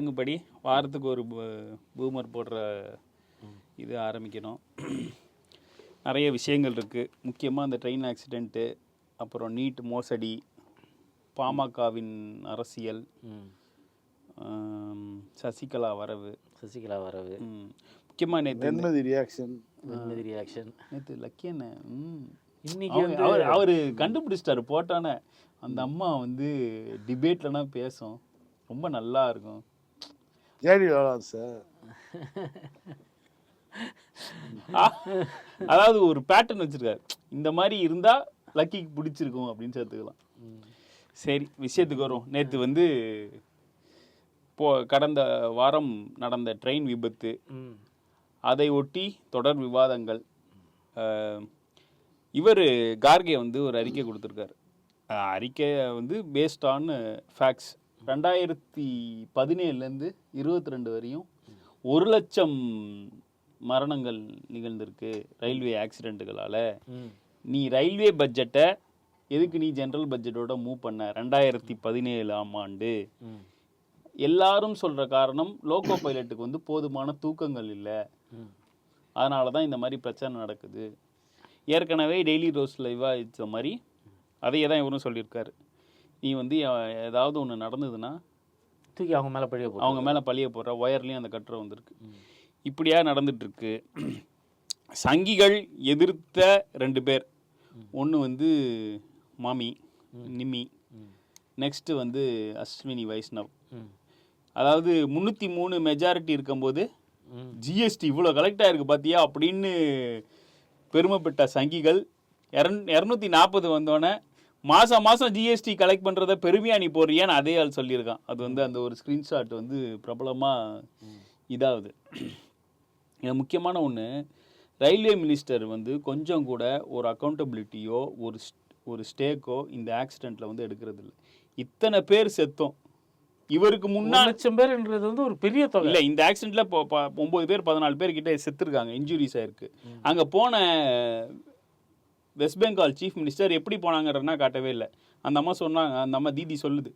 சடங்குப்படி வாரத்துக்கு ஒரு பூ- பூமர் போடுற இது ஆரம்பிக்கணும். நிறைய விஷயங்கள் இருக்குது முக்கியமாக இந்த ட்ரெயின் ஆக்சிடெண்ட்டு அப்புறம் நீட் மோசடி பாமகவின் அரசியல் சசிகலா வரவு. சசிகலா வரவு. முக்கியமாக நேற்று வெண்மதி ரியாக்ஷன் வெண்மதி ரியாக்ஷன் நேற்று ம். இன்னைக்கு அவர் அவர் கண்டுபிடிச்சிட்டாரு போட்டானே. அந்த அம்மா வந்து டிபேட்லனா பேசும். ரொம்ப நல்லா இருக்கும். வேளாண் சார் அதாவது ஒரு பேட்டர்ன் வச்சிருக்காரு. இந்த மாதிரி இருந்தா லக்கிக்கு பிடிச்சிருக்கும் அப்படின்னு சேர்த்துக்கலாம். சரி விஷயத்துக்கு வரும். நேற்று வந்து போ கடந்த வாரம் நடந்த ட்ரெயின் விபத்து. அதை ஒட்டி தொடர் விவாதங்கள். இவர் கார்கே வந்து ஒரு அறிக்கை கொடுத்துருக்காரு. அறிக்கை வந்து பேஸ்ட் ஆன் ஃபேக்ட்ஸ் ரெண்டாயிரத்தி பதினேழுலேருந்து இருபத்தி ரெண்டு வரையும் ஒரு லட்சம் மரணங்கள் நிகழ்ந்திருக்கு ரயில்வே ஆக்சிடெண்ட்டுகளால் நீ ரயில்வே பட்ஜெட்டை எதுக்கு நீ ஜென்ரல் பட்ஜெட்டோட மூவ் பண்ண? ரெண்டாயிரத்தி பதினேழாம் ஆண்டு. எல்லாரும் சொல்கிற காரணம் லோகோ பைலட்டுக்கு வந்து போதுமான தூக்கங்கள் இல்லை. அதனால தான் இந்த மாதிரி பிரச்சனை நடக்குது. ஏற்கனவே டெய்லி ரோஸில் விவாதித்த மாதிரி அதையே தான் இவரும் சொல்லியிருக்காரு. நீ வந்து ஏதாவது ஒன்று நடந்ததுன்னா தூக்கி அவங்க மேலே பழிய போகும் அவங்க மேலே பழிய போடுற ஒயர்லேயும் அந்த கட்டுரை வந்திருக்கு. இப்படியா நடந்துட்டு இருக்கு சங்கிகள் எதிர்த்த ரெண்டு பேர். ஒன்று வந்து மாமி நிம்மி. நெக்ஸ்ட்டு வந்து அஸ்வினி வைஷ்ணவ். அதாவது முந்நூற்றி மூணு மெஜாரிட்டி இருக்கும்போது ஜிஎஸ்டி இவ்வளோ கலெக்ட் ஆயிருக்கு பார்த்தியா அப்படின்னு பெருமைப்பட்ட சங்கிகள். இரநூ இரநூத்தி நாற்பது வந்தோடனே மாதம் மாதம் ஜிஎஸ்டி கலெக்ட் பண்ணுறத பெருமையாக நீ போடுறியான்னு அதே ஆள் சொல்லியிருக்கான். அது வந்து அந்த ஒரு ஸ்க்ரீன்ஷாட் வந்து பிரபலமாக இதாகுது. இது முக்கியமான ஒன்று ரயில்வே மினிஸ்டர் வந்து கொஞ்சம் கூட ஒரு அக்கௌண்டபிலிட்டியோ ஒரு ஒரு ஸ்டேக்கோ இந்த ஆக்சிடெண்ட்டில் வந்து எடுக்கிறது இல்லை இத்தனை பேர் செத்தோம். இவருக்கு ஒரு முன்னாடி லட்சம் பேர்ன்றது வந்து ஒரு பெரிய தொகை. இல்ல இந்த ஆக்சிடென்ட்ல இப்போ ஒன்பது பேர் பதினாலு பேர் கிட்ட செத்துருக்காங்க இன்ஜுரிஸ் ஆயிருக்கு. அங்க போன வெஸ்ட் பெங்கால் சீஃப் மினிஸ்டர் எப்படி போனாங்கறனா காட்டவே இல்லை. அந்த அம்மா சொன்னாங்க அந்த அம்மா தீதி சொல்லுது.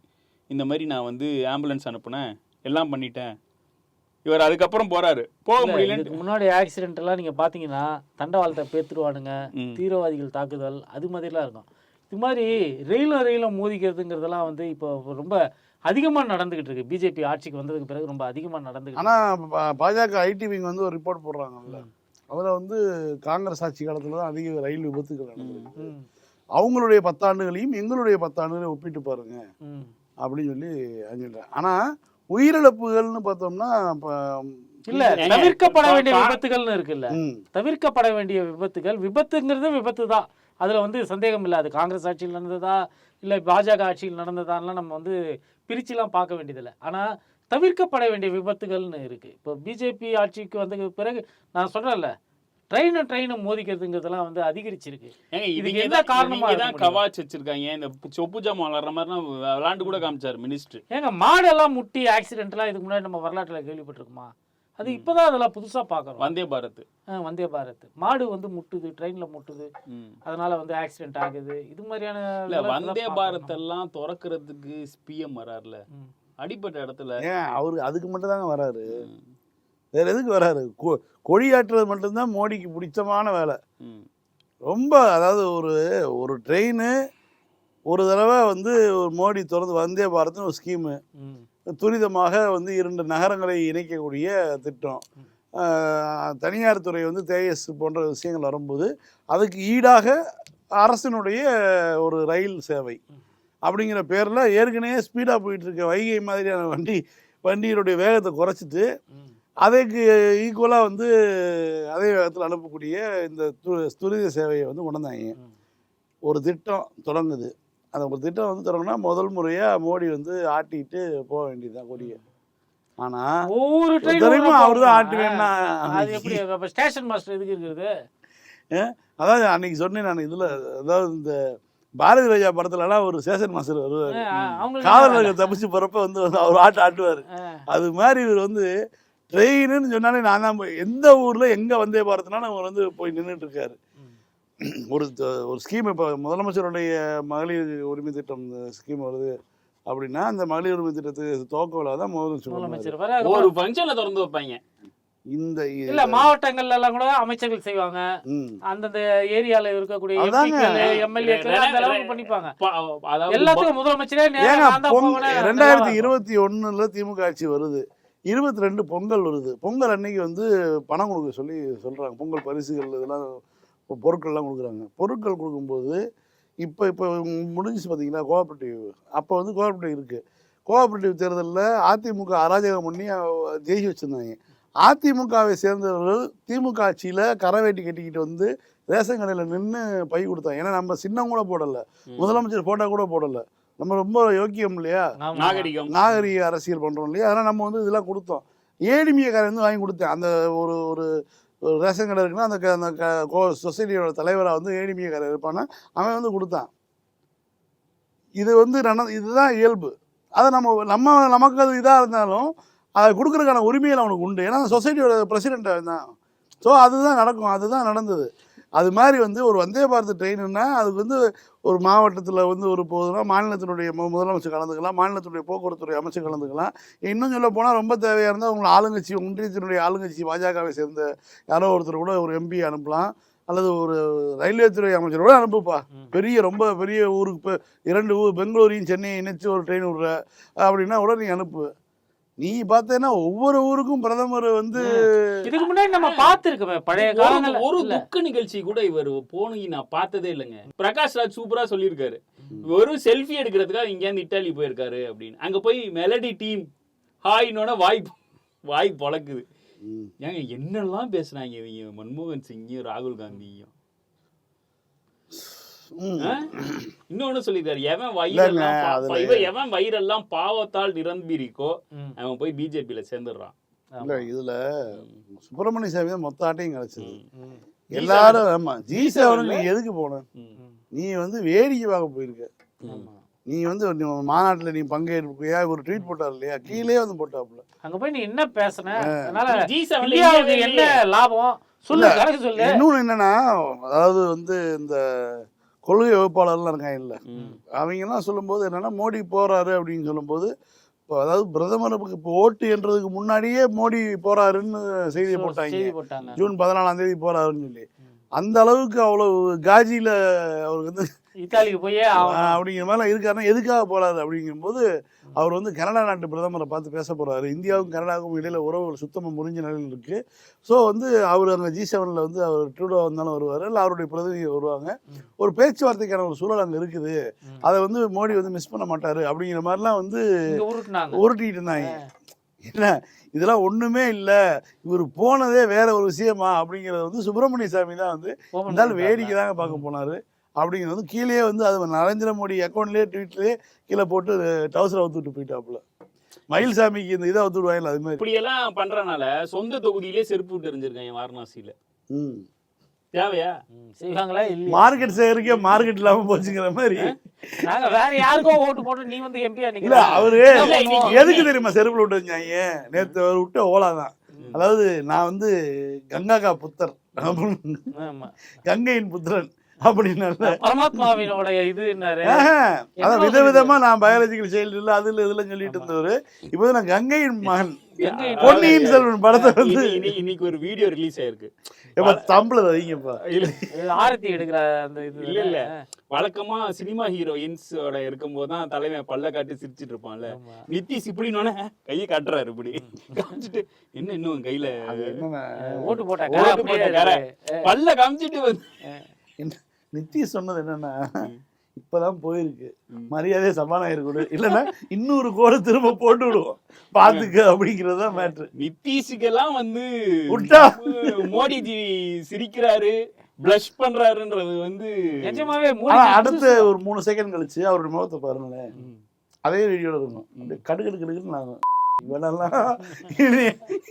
இந்த மாதிரி நான் வந்து ஆம்புலன்ஸ் அனுப்புனேன். எல்லாம் பண்ணிட்டேன். இவர் அதுக்கப்புறம் போறாரு. போக இதுக்கு முன்னாடி ஆக்சிடென்ட் எல்லாம் நீங்க பாத்தீங்கன்னா தண்டவாளத்தை பேத்துருவானுங்க. தீவிரவாதிகள் தாக்குதல் அது மாதிரிலாம் இருக்கும். இது மாதிரி ரயிலும் ரயிலும் மோதிக்கிறதுங்கிறதெல்லாம் வந்து இப்போ ரொம்ப அதிகமா நடந்துகிட்டு இருக்கு. பிஜேபி ஆட்சிக்கு வந்ததுக்கு பிறகு ரொம்ப அதிகமா நடந்துகிட்டு ஆனா பா- பாஜக ஐடி விங் வந்து ஒரு ரிப்போர்ட் போடுறாங்கல்ல. அதுல வந்து காங்கிரஸ் ஆட்சி காலத்துல தான் அதிக ரயில் விபத்துகள் நடந்திருக்கு. ம், அவங்களுடைய பத்தாண்டுகளையும் எங்களுடைய பத்தாண்டுகளையும் ஒப்பிட்டு பாருங்க. அப்படின்னு சொல்லி அஞ்சுட்டேன் ஆனா உயிரிழப்புகள்னு பார்த்தோம்னா இப்ப, இல்ல தவிர்க்கப்பட வேண்டிய விபத்துகள்னு இருக்குல்ல. தவிர்க்கப்பட வேண்டிய விபத்துகள் விபத்துங்கிறது விபத்து தான். அதுல வந்து சந்தேகம் இல்லை. அது காங்கிரஸ் ஆட்சியில் நடந்ததா? இல்ல பாஜக ஆட்சியில் நடந்ததான்லாம் நம்ம வந்து பிரிச்சுலாம் பார்க்க வேண்டியதில்லை. ஆனா தவிர்க்கப்பட வேண்டிய விபத்துகள்னு இருக்கு. இப்போ பிஜேபி ஆட்சிக்கு வந்த பிறகு நான் சொல்றேன்ல ட்ரெயினை ட்ரெயினை மோதிக்கிறதுங்கிறதெல்லாம் வந்து அதிகரிச்சிருக்கு. ஏங்க இதுக்கு என்ன காரணமா தான்? கவாச் வச்சிருக்காங்க. இந்த சொப்பு ஜாமான் வளர்ற மாதிரிலாம் விளாண்டு கூட காமிச்சார் மினிஸ்டர் ஏங்க மாடெல்லாம் முட்டி ஆக்சிடென்ட்லாம் இதுக்கு முன்னாடி நம்ம வரலாற்றுல கேள்விப்பட்டிருக்குமா? அது இப்போதான் அதெல்லாம் புதுசா பார்க்குறோம் வந்தே பாரத். வந்தே பாரத். மாடு வந்து முட்டுது ட்ரெயின்ல முட்டுது. அதனால வந்து ஆக்சிடென்ட் ஆகுது. இது மாதிரியான வந்தே. பாரத் எல்லாம் திறக்கிறதுக்கு பிஎம் வராருல. அடிப்பட்ட இடத்துல ஏன்? அவரு அதுக்கு மட்டும் தாங்க வராரு. வேற எதுக்கு வராரு? கொடியாற்றுறது மட்டும்தான் மோடிக்கு பிடிச்சமான வேலை. ரொம்ப அதாவது ஒரு ஒரு ட்ரெயின் ஒரு தடவை வந்து ஒரு மோடி திறந்து வந்தே பாரத்னு ஒரு ஸ்கீமு. துரிதமாக வந்து இரண்டு நகரங்களை இணைக்கக்கூடிய திட்டம். தனியார் துறை வந்து தேஎஸ் போன்ற விஷயங்கள் வரும்போது அதுக்கு ஈடாக அரசினுடைய ஒரு ரயில் சேவை. அப்படிங்கிற பேரில் ஏற்கனவே ஸ்பீடாக போயிட்டு இருக்க வைகை மாதிரியான வண்டி வண்டியினுடைய வேகத்தை குறைச்சிட்டு. அதுக்கு ஈக்குவலாக வந்து அதே வேகத்தில் அனுப்பக்கூடிய இந்த துரித சேவையை வந்து கொண்டாந்தாங்க. ம். ஒரு திட்டம் தொடங்குது. அந்த ஒரு திட்டம் வந்து தொடங்கினா முதல் முறையாக மோடி வந்து ஆட்டிட்டு போக வேண்டியதுதான் கொடியை. ஆனால் ஒவ்வொரு ஒவ்வொரு அவர் தான். ஆட்டுவேன்னா அது எப்படி ஸ்டேஷன் மாஸ்டர் எதுக்கு இருக்குது அதாவது அன்னைக்கு சொன்னேன் நான் இதில் அதாவது இந்த பாரதி ராஜா படத்துலலாம் ஒரு சேஷன் மாஸ்டர் வருவார். காவலர்கள் தப்பிச்சு போகிறப்ப வந்து அவர் ஆட்டு ஆட்டுவார். அது மாதிரி இவர் வந்து ட்ரெயின்னு சொன்னாலே நான் தான் போய் எந்த ஊரில் எங்கே வந்தே பாரத்னாலும் அவர் வந்து போய் நின்றுட்டு இருக்காரு. ஒரு ஒரு ஸ்கீம் இப்போ முதலமைச்சருடைய மகளிர் உரிமை திட்டம் ஸ்கீம் வருது அப்படின்னா அந்த மகளிர் உரிமை திட்டத்தை துவக்க விழா தான் முதலமைச்சர் ஒரு ஃபங்க்ஷன்ல திறந்து வைப்பாங்க. இந்த இல்ல மாவட்டங்கள்ல எல்லாம் கூட அமைச்சர்கள் செய்வாங்க. அந்தந்த ஏரியால இருக்கக்கூடிய. எம்எல்ஏக்கள் அந்த அளவுக்கு பண்ணிப்பாங்க. எல்லாத்துக்கும் முதலமைச்சரே ரெண்டாயிரத்தி இருபத்தி ஒண்ணுல திமுக ஆட்சி வருது. இருபத்தி ரெண்டு பொங்கல் வருது. பொங்கல் அன்னைக்கு வந்து பணம் கொடுக்க சொல்லி சொல்றாங்க. பொங்கல் பரிசுகள் இதெல்லாம் பொருட்கள்லாம் கொடுக்குறாங்க. பொருட்கள் கொடுக்கும்போது இப்போ இப்போ முடிஞ்சுச்சு பார்த்தீங்களா கோஆப்ரேட்டிவ். அப்போ வந்து கோஆப்ரேட்டிவ் இருக்கு. கோஆப்ரேட்டிவ் தேர்தலில் அதிமுக அராஜகம் பண்ணி ஜெயிச்சு வச்சிருந்தாங்க. அதிமுகவை சேர்ந்தவர்கள் திமுக ஆட்சியில் கரை வேட்டி கட்டிக்கிட்டு வந்து ரேஷன் கடையில் நின்று பை கொடுத்தாங்க. ஏன்னா நம்ம சின்னம் கூட போடலை. முதலமைச்சர் போட்டோ கூட போடல. நம்ம ரொம்ப யோக்கியம் இல்லையா. நாகரிகம். நாகரிக அரசியல் பண்றோம் இல்லையா? அதனால் நம்ம வந்து இதெல்லாம் கொடுத்தோம். ஏடிமியக்காரன் வந்து வாங்கி கொடுத்தேன். அந்த ஒரு ஒரு ஒரு ரேஷன் கடை இருக்குன்னா அந்த க- அந்த க- கோ- சொசைட்டியோட தலைவராக வந்து ஏடிமியக்காரன் இருப்பானா அவன் வந்து கொடுத்தான். இது வந்து நட இதுதான் இயல்பு. அதை நம்ம நம்ம நமக்கு அது இதாக இருந்தாலும் அதை கொடுக்குறதுக்கான உரிமைகள் அவனுக்கு உண்டு. ஏன்னா சொசைட்டியோட பிரசிடென்ட் தான். ஸோ அதுதான் நடக்கும். அதுதான் நடந்தது. அது மாதிரி வந்து ஒரு வந்தே பாரத் ட்ரெயினுன்னா அதுக்கு வந்து ஒரு மாவட்டத்தில் வந்து ஒரு போகுதுன்னா மாநிலத்தினுடைய முதலமைச்சர் கலந்துக்கலாம் மாநிலத்தினுடைய போக்குவரத்துறை அமைச்சர் கலந்துக்கலாம். இன்னும் சொல்ல போனால் ரொம்ப தேவையாக இருந்தால் உங்களை ஆளுங்கட்சி ஒன்றியத்தினுடைய ஆளுங்கட்சி பாஜகவை சேர்ந்த யாரோ ஒருத்தர் கூட ஒரு எம்பி அனுப்பலாம். அல்லது ஒரு ரயில்வே துறை அமைச்சர் கூட அனுப்புப்பா. பெரிய ரொம்ப பெரிய ஊருக்கு இரண்டு ஊர் பெங்களூரையும் சென்னையை இணைச்சு ஒரு ட்ரெயின் விடுற அப்படின்னா கூட நீ அனுப்பு. நீ பார்த்தேன்னா ஒவ்வொரு ஊருக்கும் பிரதமர் வந்து இதுக்கு முன்னாடி நம்ம பார்த்திருக்கோமே பழைய ஒரு- காலங்கள்ல. ஒரு. துக்க நிகழ்ச்சி கூட இவர் போனி நான் பார்த்ததே இல்லைங்க. பிரகாஷ் ராஜ் சூப்பரா சொல்லியிருக்காரு. ஒரு செல்ஃபி எடுக்கிறதுக்காக இங்கேருந்து இட்டாலி போயிருக்காரு அப்படின்னு. அங்க போய் மெலடி டீம் ஹாய்னோட வாய் வாய் பொளக்குது ம். ஏங்க என்னெல்லாம் பேசுனாங்க இவங்க? மன்மோகன் சிங்கையும் ராகுல் காந்தியும்? இன்னொன்னு சொல்லிருக்காரு எவன் வயிறெல்லாம் இவன் எவன் வயிறெல்லாம் பாவத்தால் நிரம்பிரிக்கோ அவன் போய் பிஜேபியில சேர்ந்துடுறான். இல்ல இதுல சுப்பிரமணிய சாமி தான் மொத்த ஆட்டையும் கிடைச்சது எல்லாரும் ஆமா ஜி G7 செவனுக்கு நீ எதுக்கு போன? நீ வந்து வேடிக்கை பார்க்க போயிருக்க. ஆமா. நீ வந்து மாநாட்டுல நீ பங்கேற்பியா ஒரு ட்வீட் போட்டார் இல்லையா? கீழே வந்து போட்டாப்புல. அங்க போய் நீ என்ன பேசுன? அதனால G7 ல இந்தியாவுக்கு இந்தியாவே என்ன லாபம்? சொல்லு சொல்லு. இன்னொன்னு என்னன்னா அதாவது வந்து இந்த கொள்கை வகுப்பாளர்லாம் இருக்காங்க இல்ல. அவங்கெல்லாம் சொல்லும்போது என்னன்னா மோடி போறாரு அப்படின்னு சொல்லும்போது இப்போ அதாவது பிரதமருக்கு இப்போ ஓட்டு என்றதுக்கு முன்னாடியே மோடி போறாருன்னு செய்தியை போட்டாங்க. ஜூன் பதினாலாம் தேதி போறாருன்னு சொல்லி. அந்த அளவுக்கு அவ்வளவு காஜியில அவருக்கு வந்து இத்தாலிக்கு போயே அப்படிங்கிற மாதிரிலாம் இருக்காருன்னா எதுக்காக போறாரு அப்படிங்கும்போது அவர் வந்து கனடா நாட்டு பிரதமரை பார்த்து பேச போறாரு. இந்தியாவுக்கும் கனடாவுக்கும் இடையில உறவுகள் சுத்தமாக முறிஞ்ச நிலையில் இருக்கு. ஸோ வந்து அவர் அங்கே ஜி செவனில் வந்து அவர் ட்ரூடோ வந்தாலும் வருவார். இல்லை அவருடைய பிரதிநிதிகள் வருவாங்க. ஒரு பேச்சுவார்த்தைக்கான ஒரு சூழல் அங்கே இருக்குது. அதை வந்து மோடி வந்து மிஸ் பண்ண மாட்டாரு. அப்படிங்கிற மாதிரிலாம் வந்து உருட்டிட்டு இருந்தாங்க. என்ன? இதெல்லாம் ஒண்ணுமே இல்லை. இவர் போனதே வேற ஒரு விஷயமா அப்படிங்கிறத வந்து சுப்பிரமணிய சாமி தான் வந்து இருந்தாலும். வேடிக்கை தாங்க பார்க்க போனாரு. அப்படிங்கிறது வந்து கீழே வந்து அது நரேந்திர மோடி அக்கௌண்ட்லேயே ட்வீட்லேயே கீழே போட்டு டவுசரை அவுத்துட்டு போயிட்டாப்புல. மயில்சாமிக்கு இந்த இதை அவுத்து விடுவாங்கல்ல அது மாதிரி. இப்படி எல்லாம் பண்றனால சொந்த தொகுதியிலே செருப்பு விட்டு எறிஞ்சிருக்காங்க வாரணாசியில. ம். தேவையா? செய்வாங்களா மார்க்கெட் சேகரிக்க மார்க்கெட் இல்லாம போச்சுங்கிற மாதிரி. நாங்க வேற யாருக்கோ ஓட்டு போட்டு நீ வந்து இல்ல அவரு எதுக்கு தெரியுமா செருப்புல விட்டு வச்சாங்க நேத்து அவர் விட்ட ஓலா தான். அதாவது நான் வந்து கங்காகா புத்தர். ஆமா. கங்கையின் புத்திரன். அப்படின்னால பரமாத்மாவினோட இது அதான் விதவிதமா நான் பயாலஜிக்கல் சைல்டு இல்ல அதுல இதுல சொல்லிட்டு இருந்தவரு. இப்போ நான் கங்கையின் மகன். பொன்னியின் செல்வன் படத்தை வந்து இன்னி- இன்னி- இன்னைக்கு ஒரு வீடியோ ரிலீஸ் ஆயிருக்கு. இது ஆரத்தி எடுக்கிற அந்த இது இல்ல இல்ல. வழக்கமா சினிமா ஹீரோயின்ஸோட இருக்கும்போது தான் தலைவன் பல்ல காட்டி சிரிச்சிட்டு இருப்பான்ல. நித்திஷ் இப்படினோட கையை காட்டுறாரு இப்படி. காமிச்சிட்டு என்ன இன்னும் கையில? ஓட்டு போட்ட. பல்ல காமிச்சிட்டு வந்து நித்திஷ் சொன்னது என்னன்னா இப்பதான் போயிருக்கு. மரியாதையை சமாதானம் கொடு. இல்லைன்னா இன்னொரு கோடு திரும்ப போட்டு விடுவோம். பாத்துக்க அப்படிங்கிறது தான் மேட்ரு நித்திஷுக்கெல்லாம் வந்து விட்டா? மோடிஜி சிரிக்கிறாரு ப்ளஷ் பண்றாருன்றது வந்து நிஜமாவே அடுத்த ஒரு மூணு செகண்ட் கழிச்சு அவருடைய முகத்தை பாருங்களேன். அதே வீடியோல இருக்கும் கடுகடு கடுக்குன்னு நான் இவனெல்லாம் இவனே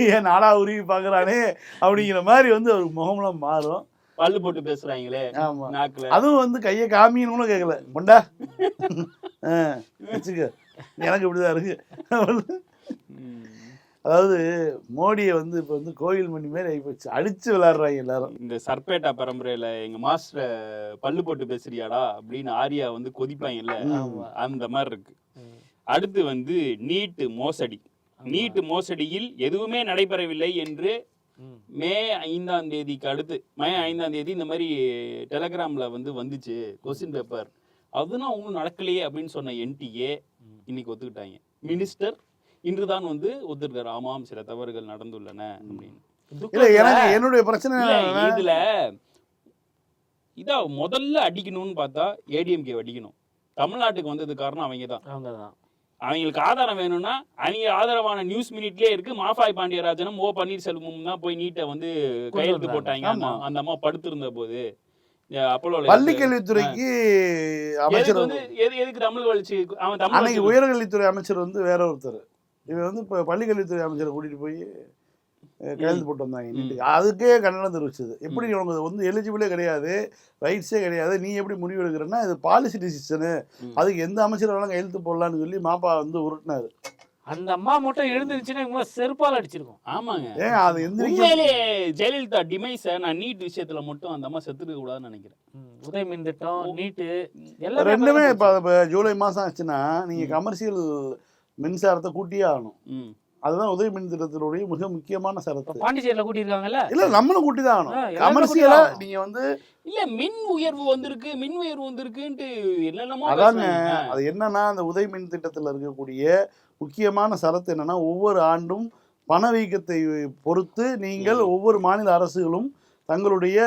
என் நாடா உருவி பாக்குறானே அப்படிங்கிற மாதிரி வந்து அவர் முகம்லாம் மாறும். பல்லு போட்டு பேசுறாங்களே ஆமா. நாக்குல. அதுவும் வந்து கையை காமின்னு கூட கேட்கல கொண்டா வச்சுக்க. எனக்கு இப்படிதான் இருக்கு. அதாவது மோடியை வந்து இப்போ வந்து கோயில் மணி மாதிரி ஆகிப்போச்சு அடிச்சு விளையாடுறாங்க எல்லாரும். இந்த சர்பேட்டா பரம்பரையில எங்க மாஸ்டர் பல்லு போட்டு பேசுறியாடா அப்படின்னு ஆரியா வந்து கொதிப்பாங்கல்ல ஆமா. அந்த மாதிரி இருக்கு. அடுத்து வந்து நீட் மோசடி. நீட் மோசடியில் எதுவுமே நடைபெறவில்லை என்று ம். மே ஐந்தாம் தேதிக்கு அடுத்து மே ஐந்தாம் தேதி இந்த மாதிரி டெலகிராம்ல வந்து வந்துச்சு கொஸ்டின் பேப்பர் அதுதான் ஒன்றும் நடக்கலையே அப்படின்னு சொன்ன என்டிஏ இன்னைக்கு ஒத்துக்கிட்டாங்க. மினிஸ்டர் இன்றுதான் வந்து ஒத்துருக்காரு ஆமாம் சில தவறுகள் நடந்துள்ளன அப்படின்னு. இல்ல எனக்கு என்னுடைய பிரச்சனை இதுல இதா முதல்ல அடிக்கணும்னு பார்த்தா ஏடிஎம்கே அடிக்கணும். தமிழ்நாட்டுக்கு வந்தது காரணம் அவங்க தான் அவங்க தான் அவங்களுக்கு ஆதாரம் வேணும்னா அவங்க ஆதரவான நியூஸ் மினிட்லயே இருக்கு மாஃபாய் பாண்டியராஜனும் ஓ பன்னீர்செல்வமும் தான் போய் நீட்டை வந்து கையெழுத்து. போட்டாங்க ஆமா. அந்த- அம்மா படுத்திருந்த போது அப்போலோ பள்ளி கல்வித்துறைக்கு அமைச்சர் வந்து எது எதுக்கு தமிழ் வளர்ச்சி அவன் தமிழ் உயர்கல்வித்துறை அமைச்சர் வந்து வேற ஒருத்தர் இவன் வந்து இப்போ பள்ளிக்கல்வித்துறை அமைச்சரை கூட்டிட்டு போய் கையெழுத்து போட்டு வந்தாங்க. அதுக்கே கண்டனம் தெரிவிச்சது. எப்படி உனக்கு வந்து எலிஜிபிளே கிடையாது ரைட்ஸே கிடையாது நீ எப்படி முடிவு எடுக்கிறன்னா இது பாலிசி டிசிஷனு. அதுக்கு எந்த அமைச்சர் வேணாலும் கையெழுத்து போடலாம்னு சொல்லி மாப்பா வந்து உருட்டினாரு. அந்த அம்மா மட்டும் எழுந்துருச்சுன்னா இவங்க செருப்பால் அடிச்சிருக்கும். ஆமாங்க. ஏன் அது உண்மையிலே ஜெயலலிதா டிமைஸ நான் நீட் விஷயத்துல மட்டும் அந்த அம்மா செத்துக்க கூடாதுன்னு நினைக்கிறேன். உதய மின் திட்டம் நீட்டு எல்லாமே ரெண்டுமே இப்போ ஜூலை மாதம் ஆச்சுன்னா நீங்கள் கமர்ஷியல் மின்சாரத்தை கூட்டியே ஆகணும். அதுதான் உதவி மின் திட்டத்தினுடைய மிக முக்கியமான சரத்து. பாண்டிச்சேரியில கூட்டியிருக்காங்கல்ல? இல்ல நம்மளும் கூட்டி தான் ஆகணும் எல்லாருமே கமர்ஷியலா கூட்டி தான் ஆகணும். நீங்க வந்து இல்ல மின் உயர்வு வந்திருக்கு மின் உயர்வு வந்திருக்குன்ட்டு என்னென்னமோ அதாங்க. அது என்னன்னா அந்த உதவி மின் திட்டத்தில் இருக்கக்கூடிய முக்கியமான சரத்து என்னன்னா ஒவ்வொரு ஆண்டும் பணவீக்கத்தை பொறுத்து நீங்கள் ஒவ்வொரு மாநில அரசுகளும் தங்களுடைய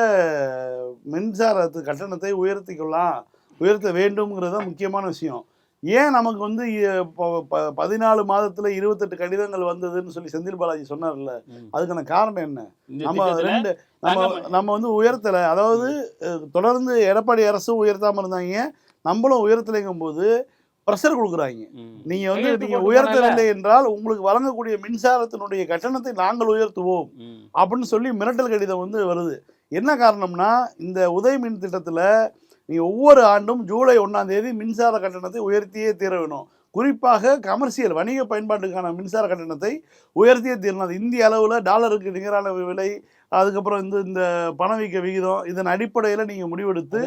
மின்சார கட்டணத்தை உயர்த்தி கொள்ளலாம் உயர்த்த வேண்டும்ங்கிறது தான் முக்கியமான விஷயம். ஏன் நமக்கு வந்து பதினாலு மாதத்துல இருபத்தெட்டு கடிதங்கள் வந்ததுன்னு சொல்லி செந்தில் பாலாஜி சொன்னார்ல. அதுக்கான காரணம் என்ன நம்ம ரெண்டு நம்ம நம்ம வந்து உயர்த்தலை அதாவது தொடர்ந்து எடப்பாடி அரசும் உயர்த்தாம இருந்தாங்க நம்மளும் உயர்த்தலைங்கும் போது ப்ரெஷர் கொடுக்குறாங்க. நீங்க வந்து நீங்க உயர்த்தவில்லை என்றால் உங்களுக்கு வழங்கக்கூடிய மின்சாரத்தினுடைய கட்டணத்தை நாங்கள் உயர்த்துவோம். அப்படின்னு சொல்லி மிரட்டல் கடிதம் வந்து வருது என்ன காரணம்னா இந்த உதய மின் திட்டத்துல நீங்க ஒவ்வொரு ஆண்டும் ஜூலை ஒண்ணாம் தேதி மின்சார கட்டணத்தை உயர்த்தியே தீர வேணும் குறிப்பாக கமர்ஷியல் வணிக பயன்பாட்டுக்கான மின்சார கட்டணத்தை உயர்த்தியே தீரணும். அது இந்திய அளவில் டாலருக்கு நிகரான விலை அதுக்கப்புறம் இந்த இந்த பணவீக்க விகிதம் இதன் அடிப்படையில் நீங்கள் முடிவெடுத்து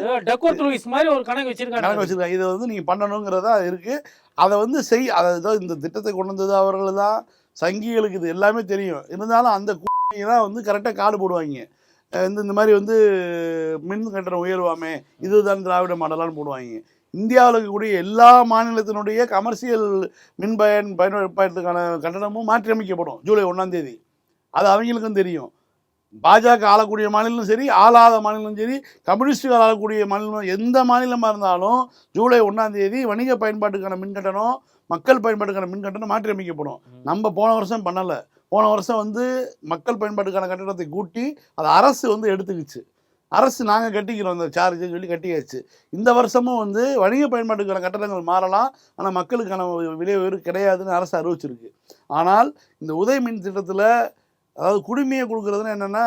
மாதிரி ஒரு கணக்கு கணக்கு வச்சிருக்காங்க. இதை வந்து நீங்கள் பண்ணணுங்கிறதா இருக்கு. அதை வந்து செய் அதை இந்த திட்டத்தை கொண்டு வந்தது அவர்கள் தான் சங்கிகளுக்கு இது எல்லாமே தெரியும். இருந்தாலும் அந்த தான் வந்து கரெக்டாக காடு போடுவாங்க. அஹ் இந்த மாதிரி வந்து மின் கட்டணம் உயர்வாமே இதுதான் திராவிட மாடலான்னு போடுவாங்க. இந்தியாவில் இருக்கக்கூடிய எல்லா மாநிலத்தினுடைய கமர்ஷியல் மின் பயன் பயன்பாட்டுக்கான கட்டணமும் மாற்றியமைக்கப்படும் ஜூலை ஒன்றாம் தேதி. அது அவங்களுக்கும் தெரியும். பாஜக ஆளக்கூடிய மாநிலம் சரி ஆளாத மாநிலம் சரி கம்யூனிஸ்டுகள் ஆளக்கூடிய மாநிலம் எந்த மாநிலமாக இருந்தாலும் ஜூலை ஒன்றாம் தேதி வணிக பயன்பாட்டுக்கான மின் கட்டணம் மக்கள் பயன்பாட்டுக்கான மின் கட்டணம் மாற்றி அமைக்கப்படும். ம். நம்ம போன வருஷம் பண்ணலை. போன வருஷம் வந்து மக்கள் பயன்பாட்டுக்கான கட்டணத்தை கூட்டி அதை அரசு வந்து எடுத்துக்கிச்சு. அரசு நாங்கள் கட்டிக்கிறோம் அந்த சார்ஜுன்னு சொல்லி கட்டியாச்சு. இந்த வருஷமும் வந்து வணிக பயன்பாட்டுக்கான கட்டணங்கள் மாறலாம். ஆனால் மக்களுக்கான விலை உயர்வு கிடையாதுன்னு அரசு அறிவிச்சிருக்கு. ஆனால் இந்த உதய மின் திட்டத்தில் அதாவது குடிமையை கொடுக்குறதுன்னு என்னென்னா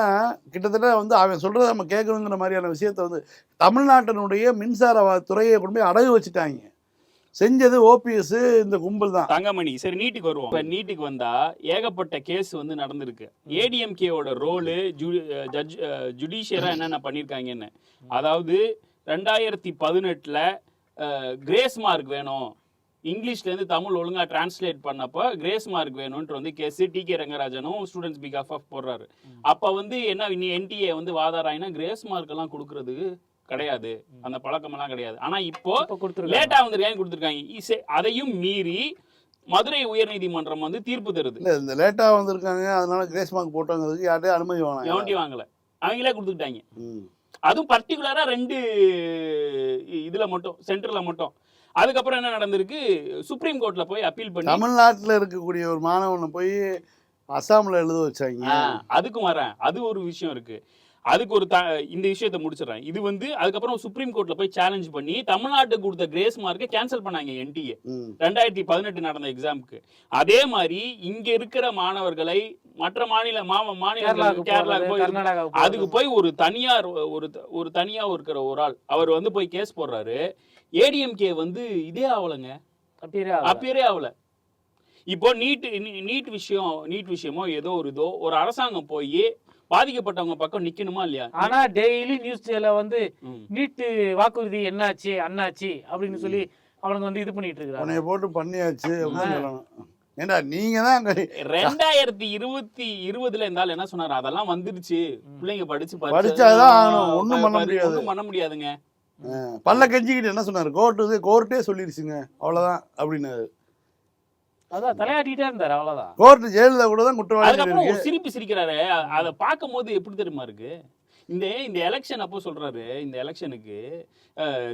கிட்டத்தட்ட வந்து அவன் சொல்கிறத நம்ம கேட்கணுங்கிற மாதிரியான விஷயத்த வந்து தமிழ்நாட்டினுடைய மின்சார துறையை கொண்டு போய் அடகு வச்சுட்டாங்க. செஞ்சது ஓபிஎஸ் இந்த கும்பல் தான் தங்கமணி சரி நீட்டுக்கு வருவோம். இப்ப நீட்டுக்கு வந்தா ஏகப்பட்ட கேஸ் வந்து நடந்திருக்கு. ஏடிஎம்கேவோட ரோலு ஜட்ஜ் ஜுடிஷியரா என்னென்ன பண்ணிருக்காங்கன்னு. அதாவது ரெண்டாயிரத்தி பதினெட்டுல கிரேஸ் மார்க் வேணும். இங்கிலீஷ்ல இருந்து தமிழ் ஒழுங்கா டிரான்ஸ்லேட் பண்ணப்ப கிரேஸ் மார்க் வேணும்ன்ற வந்து கேஸ் டி கே ரங்கராஜனும் ஸ்டூடெண்ட்ஸ் பிகாஃப் ஆஃப் போடுறாரு. அப்ப வந்து என்ன நீ என்டிஏ வந்து வாதாராயினா கிரேஸ் மார்க் எல்லாம் கொடுக்கறதுக்கு கிடையாது. அந்த பழக்கம் எல்லாம் கிடையாது. ஆனா இப்போ லேட்டா வந்திருக்காங்க கொடுத்துருக்காங்க. இசை- அதையும் மீறி மதுரை உயர்நீதிமன்றம் வந்து தீர்ப்பு தருது. இல்லை இந்த லேட்டாக வந்திருக்காங்க அதனால கிரேஸ் மார்க் போட்டோங்கிறதுக்கு யார்ட்டையும் அனுமதி வாங்க எவன்ட்டி வாங்கல. அவங்களே கொடுத்துக்கிட்டாங்க அதுவும் பர்டிகுலரா ரெண்டு இதுல மட்டும் சென்டர்ல மட்டும். அதுக்கப்புறம் என்ன நடந்திருக்கு? சுப்ரீம் கோர்ட்ல போய் அப்பீல் பண்ணி தமிழ்நாட்டில் இருக்கக்கூடிய ஒரு மாணவனை போய் அசாமில் எழுத வச்சாங்க. அதுக்கும் வரேன். அது ஒரு விஷயம் இருக்கு. அதுக்கு ஒரு த இந்த விஷயத்தை முடிச்சிடுறேன். இது வந்து அதுக்கப்புறம் சுப்ரீம் கோர்ட்ல போய் சேலஞ்ச் பண்ணி தமிழ்நாட்டுக்கு கொடுத்த கிரேஸ் மார்க்கை கேன்சல் பண்ணாங்க என்டிஏ ரெண்டாயிரத்தி பதினெட்டு நடந்த எக்ஸாமுக்கு அதே மாதிரி இங்க இருக்கிற மாணவர்களை மற்ற மாநில மா- மாநிலங்களுக்கு கேரளாவுக்கு போய் கர்நாடகாவுக்கு அதுக்கு. போய் ஒரு தனியார் ஒரு ஒரு தனியா இருக்கிற ஒரு ஆள் அவர் வந்து போய் கேஸ் போடுறாரு. ஏடிஎம்கே வந்து இதே ஆகலைங்க. அப்பியரே ஆகல இப்போ நீட் நீட் விஷயம் நீட் விஷயமோ ஏதோ ஒரு இதோ ஒரு அரசாங்கம் போய் பாதிக்கப்பட்டவங்க பக்கம் நிக்கணுமா இல்லையா? ஆனா டெய்லி நியூஸ்ல வந்து ம். நீட்டு வாக்குறுதி என்னாச்சு அண்ணாச்சு அப்படின்னு சொல்லி அவனுங்க வந்து இது பண்ணிட்டு இருக்கிறாங்க. உன்னைய போட்டு பண்ணியாச்சு ஏண்டா நீங்க தான் ரெண்டாயிரத்தி இருபத்தி இருபதுல இருந்தாலும் என்ன சொன்னாரு? அதெல்லாம் வந்துருச்சு. பிள்ளைங்க படிச்சு படிச்சாதான் ஆகணும். ஒண்ணும் பண்ண முடியாது. பண்ண முடியாதுங்க. பல்ல கெஞ்சிக்கிட்டு என்ன சொன்னாரு? கோர்ட்டு கோர்ட்டே சொல்லிருச்சுங்க. அவ்வளவுதான் அப்படின்னாரு. அதான் தலையாட்டிட்டே இருந்தாரு அவ்வளவுதான். கோர்ட் ஜெயலலிதா கூட தான் குற்றவாளி அதுக்கப்புறம் இருக்கு ஒரு சிரிப்பு சிரிக்கிறாரு. அதை பார்க்கும்போது எப்படி தெரியுமா இருக்கு? இந்த இந்த எலெக்ஷன் அப்போ சொல்றாரு இந்த எலெக்ஷனுக்கு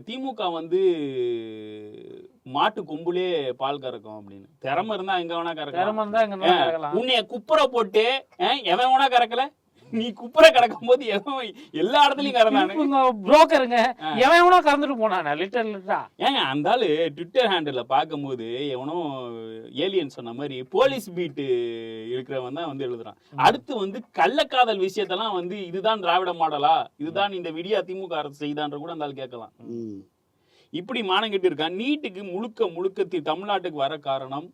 திமுக வந்து மாட்டு கொம்புலே பால் கறக்கும் அப்படின்னு. திறமை இருந்தா எங்க வேணா கிடக்கலாம் உன்னைய குப்புற போட்டு எவன் வேணா கறக்கல? நீ குப்புற கிடக்கும் போது எல்லா இடத்துலயும் கறந்தானு? புரோக்கருங்க எவன் எவனோ கறந்துட்டு போனானே லிட்டர் லிட்டரா ஏங்க அந்த ஆளு ட்விட்டர் ஹேண்டில் பார்க்கும்போது எவனோ ஏலியன் சொன்ன மாதிரி போலீஸ் பீட்டு இருக்கிறவன் தான் வந்து எழுதுறான். அடுத்து வந்து கள்ளக்காதல் விஷயத்தெல்லாம் வந்து இதுதான் திராவிட மாடலா? இதுதான் இந்த விடியா திமுக அரசு செய்தான்ற கூட அந்த ஆள் கேட்கலாம். ம். இப்படி மானங்கிட்டு இருக்கான் நீட்டுக்கு முழுக்க முழுக்க தமிழ்நாட்டுக்கு வர காரணம்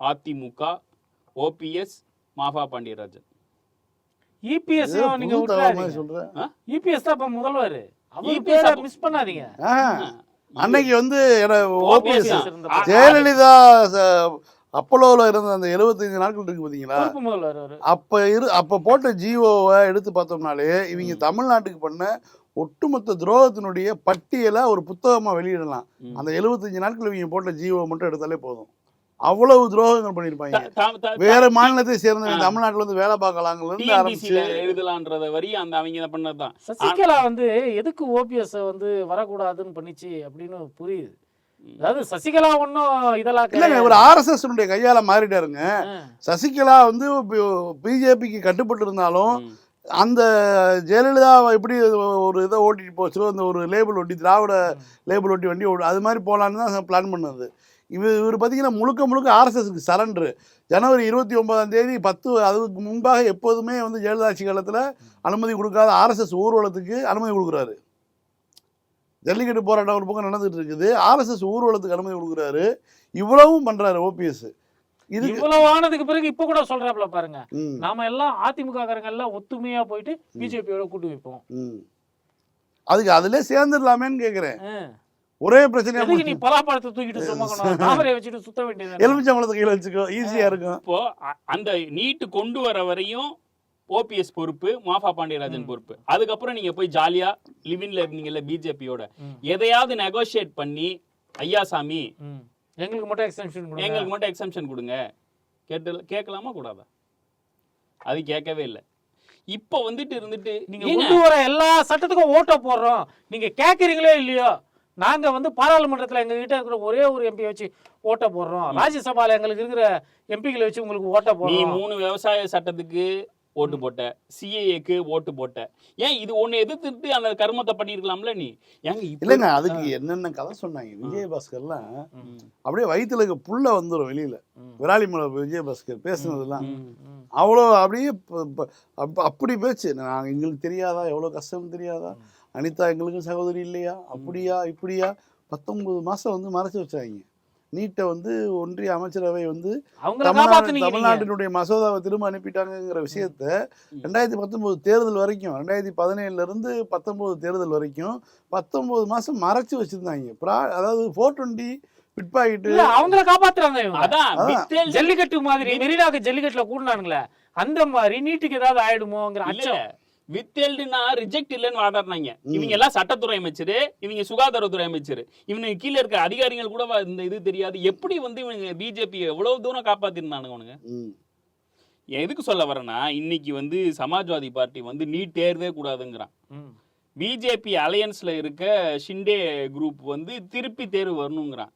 அதிமுக ஓபிஎஸ் மாஃபா பாண்டியராஜன். இபிஎஸ் ஏதோ நீங்க சொல்றேன் இபிஎஸ் தான் இப்ப முதல்வர். பேரை அப்ப- மிஸ் பண்ணாதீங்க. அன்னைக்கு வந்து ஓபிஎஸ் தான். ஜெயலலிதா அப்போலோல இருந்த அந்த 75 நாட்கள் இருக்கு அவரு. அப்ப இரு அப்ப போட்ட ஜிஓவை எடுத்து பார்த்தோம்னாலே இவங்க தமிழ்நாட்டுக்கு பண்ண ஒட்டுமொத்த துரோகத்தினுடைய பட்டியலை ஒரு புத்தகமா வெளியிடலாம். அந்த 75 நாட்கள் இவங்க போட்ட ஜிஓ மட்டும் எடுத்தாலே போதும். அவ்வளவு துரோகங்கள் பண்ணிருப்பாங்க வேற மாநிலத்தை சேர்ந்தவங்க ஆ. தமிழ்நாட்டுல வந்து வேலை பார்க்கலாங்கல இருந்து ஆரம்பிச்சு எழுதலான்றத வரி அந்த அவங்க இதை பண்ணதுதான் சசிகலா வந்து எதுக்கு ஓபிஎஸ் வந்து வரக்கூடாதுன்னு பண்ணிச்சு அப்படின்னு புரியுது அதாவது சசிகலா ஒன்றும் இதெல்லாம் இல்லைங்க. ஒரு ஆர்எஸ்எஸ் கையால மாறிட்டாருங்க. சசிகலா வந்து பிஜேபிக்கு கட்டுப்பட்டு இருந்தாலும். அந்த ஜெயலலிதா எப்படி ஒரு இதை ஓட்டிட்டு போச்சோ அந்த ஒரு லேபிள் ஒட்டி திராவிட லேபிள் ஒட்டி வண்டி அது மாதிரி போகலான்னு தான் பிளான் பண்ணது இவர் இவர் பார்த்தீங்கன்னா முழுக்க முழுக்க ஆர்எஸ்எஸ்க்கு சரண்டரு ஜனவரி இருபத்தி ஒன்பதாம் தேதி பத்து அதுக்கு முன்பாக எப்போதுமே வந்து ஜெயலலிதா ஆட்சி காலத்தில் அனுமதி கொடுக்காத ஆர்எஸ்எஸ் ஊர்வலத்துக்கு அனுமதி கொடுக்குறாரு. ஜல்லிக்கட்டு போராட்டம் ஒரு பக்கம் நடந்துட்டு இருக்குது ஆர்எஸ்எஸ் ஊர்வலத்துக்கு அனுமதி கொடுக்குறாரு. இவ்வளவும் பண்றாரு ஓபிஎஸ் இதுக்கு இவ்வளவு ஆனதுக்கு பிறகு இப்ப கூட சொல்றாப்ல பாருங்க. நாம எல்லாம் அதிமுக காரங்க எல்லாம் ஒத்துமையா போயிட்டு பிஜேபியோட கூட்டு வைப்போம். அதுக்கு அதுல சேர்ந்துடலாமேன்னு கேக்குறேன். ஒரே பிரச்சனையா எதுக்கு நீ பலாப்பழத்தை தூக்கிட்டு சுமக்கணும் தாமரையை வச்சுட்டு சுத்த வேண்டியது எலுமிச்சம்பழத்தை கையில் வச்சுக்கோ ஈஸியா இருக்கும். இப்போ அந்த நீட்டு கொண்டு வர வரையும் ஓபிஎஸ் பொறுப்பு மாஃபா பாண்டியராஜன் பொறுப்பு. அதுக்கப்புறம் நீங்க போய் ஜாலியா லிவின்ல இருந்தீங்கல்ல பிஜேபியோட. எதையாவது நெகோஷியேட் பண்ணி ஐயா சாமி. எங்களுக்கு மட்டும் கொடுங்க. எங்களுக்கு மட்டும் எக்ஸம்ஷன் கொடுங்க. கேட்டு கேட்கலாமா கூடாதா? அது கேட்கவே இல்லை. இப்போ வந்துட்டு இருந்துட்டு நீங்க வர எல்லா சட்டத்துக்கும் ஓட்ட போடுறோம். நீங்க கேக்குறீங்களோ இல்லையோ நாங்க வந்து பாராளுமன்றத்துல எங்க கிட்ட இருக்கிற ஒரே ஒரு எம்பி வச்சு ஓட்ட போடுறோம். ராஜ்யசபால எங்களுக்கு இருக்கிற எம்பிகளை வச்சு உங்களுக்கு ஓட்ட நீ போடுறோம். மூணு விவசாய சட்டத்துக்கு ஓட்டு போட்ட சிஏஏக்கு ஓட்டு போட்ட. ஏன் இது ஒண்ணு எதிர்த்துட்டு அந்த கர்மத்தை பண்ணிருக்கலாம்ல நீ? ஏங்க இல்லைங்க அதுக்கு என்னென்ன கதை சொன்னாங்க? விஜயபாஸ்கர்லாம். அப்படியே வயித்துல இருக்க புல்ல வந்துடும் வெளியில. விராலிமலை விஜயபாஸ்கர் பேசுனதெல்லாம். ம். ம். அவ்வளோ அப்படியே அப்படி பேச்சு. நான் எங்களுக்கு தெரியாதா? எவ்வளோ கஷ்டம் தெரியாதா? அனிதா எங்களுக்கு சகோதரி இல்லையா? அப்படியா? இப்படியா? பத்தொன்பது மாசம் வந்து மறைச்சு வச்சாங்க. நீட்டை வந்து ஒன்றிய அமைச்சரவை வந்து. தமிழ்நாட்டினுடைய மசோதாவை திரும்ப அனுப்பிட்டாங்கங்கிற விஷயத்த ரெண்டாயிரத்தி பத்தொன்பது தேர்தல் வரைக்கும் ரெண்டாயிரத்தி பதினேழுல இருந்து பத்தொன்பது தேர்தல் வரைக்கும் பத்தொன்பது மாசம் மறைச்சு வச்சிருந்தாங்க. ப்ரா- அதாவது ஃபோர் டுவெண்ட்டி பிட் பாக்கெட்டு இல்ல அவங்கள காப்பாத்துறாங்க அதான். ஜல்லிக்கட்டு மாதிரி மெரினாக்கு ஜல்லிக்கட்டுல கூடினானுங்களே. அந்த மாதிரி நீட்டுக்கு ஏதாவது ஆயிடுமோங்கிற அச்சம். வித்தேல்டுனா ரிஜெக்ட் இல்லைன்னு வாதாடினாங்க. இவங்க எல்லாம் சட்டத்துறை அமைச்சரு இவங்க சுகாதாரத்துறை அமைச்சர். இவனுக்கு கீழே இருக்க அதிகாரிகள் கூட இந்த இது தெரியாது. எப்படி வந்து இவங்க பிஜேபி எவ்வளவு தூரம் காப்பாத்திருந்தானுங்க அவனுங்க. எதுக்கு சொல்ல வரேன்னா இன்னைக்கு வந்து சமாஜ்வாதி பார்ட்டி வந்து நீட் தேர்வே கூடாதுங்கிறான். ம். பிஜேபி அலையன்ஸ்ல இருக்க ஷிண்டே குரூப் வந்து திருப்பி தேர்வு வரணுங்கிறான்.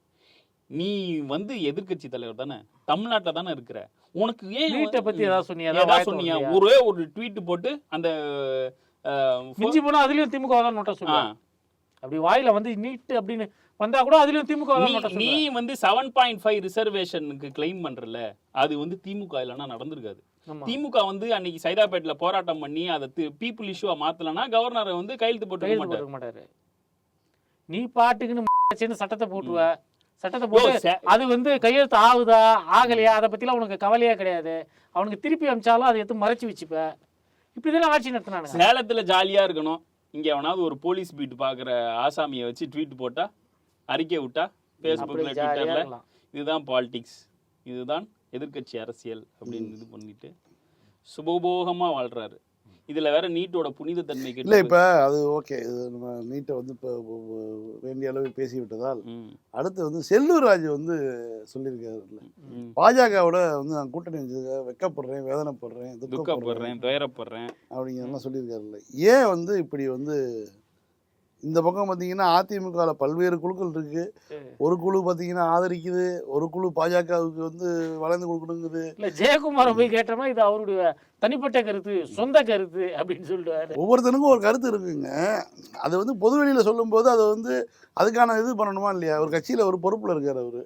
நீ வந்து எதிர்க்கட்சி தலைவர் தானே. தமிழ்நாட்டில் தானே இருக்கிற. உனக்கு ஏன் நீட்டை பத்தி ஏதாவது சொன்னியா? ஏதாவது சொன்னியா? ஒரே ஒரு ட்வீட் போட்டு அந்த மிஞ்சி போனா அதுலயும் திமுக தான் நோட்ட சொல்லுவாங்க அப்படி வாயில வந்து நீட் அப்படின்னு வந்தா கூட அதுலயும் திமுக நீ வந்து செவன் பாயிண்ட் ஃபைவ் ரிசர்வேஷனுக்கு கிளைம் பண்றல அது வந்து திமுக இல்லைன்னா நடந்திருக்காது. திமுக வந்து அன்னைக்கு சைதாப்பேட்ல போராட்டம் பண்ணி அதை பீப்புள் இஷ்யூவா மாத்தலன்னா கவர்னரை வந்து கையெழுத்து போட்டு மாட்டார். நீ பாட்டுக்குன்னு சட்டத்தை போட்டுவ. சட்டத்தை போட்டு அது வந்து கையெழுத்து ஆகுதா ஆகலையா? அதை பத்திலாம் உனக்கு கவலையே கிடையாது. அவனுக்கு திருப்பி அமிச்சாலும் அதை எடுத்து மறைச்சு வச்சுப்ப. இப்படிதான் ஆட்சி நடத்தினானுங்க. சேலத்துல ஜாலியா இருக்கணும். இங்க எவனாவது ஒரு போலீஸ் பீட் பாக்குற ஆசாமியை வச்சு ட்வீட் போட்டா அறிக்கை விட்டா ஃபேஸ்புக்கில் ஜாலியா ட்விட்டரில். இதுதான் பாலிடிக்ஸ் இதுதான் எதிர்க்கட்சி அரசியல் அப்படின்னு இது பண்ணிட்டு சுபபோகமாக வாழ்றாரு. இதுல வேற நீட்டோட புனித தன்மை இல்லை இப்போ அது ஓகே இது நம்ம நீட்டை வந்து இப்போ வேண்டிய அளவு பேசி விட்டதால் அடுத்து வந்து செல்லூர் ராஜு வந்து சொல்லியிருக்காருல்ல. பாஜகவோட வந்து நான் கூட்டணி வெக்கப்படுறேன் வேதனைப்படுறேன் துக்கப்படுறேன் துயரப்படுறேன். அப்படிங்கிறதெல்லாம் சொல்லியிருக்காருல்ல. ஏன் வந்து இப்படி வந்து இந்த பக்கம் பார்த்தீங்கன்னா அதிமுகவில் பல்வேறு குழுக்கள் இருக்கு. ஒரு குழு பார்த்தீங்கன்னா ஆதரிக்குது ஒரு குழு பாஜகவுக்கு வந்து வளைந்து கொடுக்கணுங்குது. இல்ல ஜெயக்குமாரை போய் கேட்டோமா இது அவருடைய தனிப்பட்ட கருத்து சொந்த கருத்து அப்படின்னு சொல்லிடுவாரு. ஒவ்வொருத்தனுக்கும் ஒரு கருத்து இருக்குங்க. அது வந்து பொது வெளியில் சொல்லும்போது அதை வந்து அதுக்கான இது பண்ணணுமா இல்லையா? ஒரு கட்சியில் ஒரு பொறுப்பில் இருக்கார் அவர்.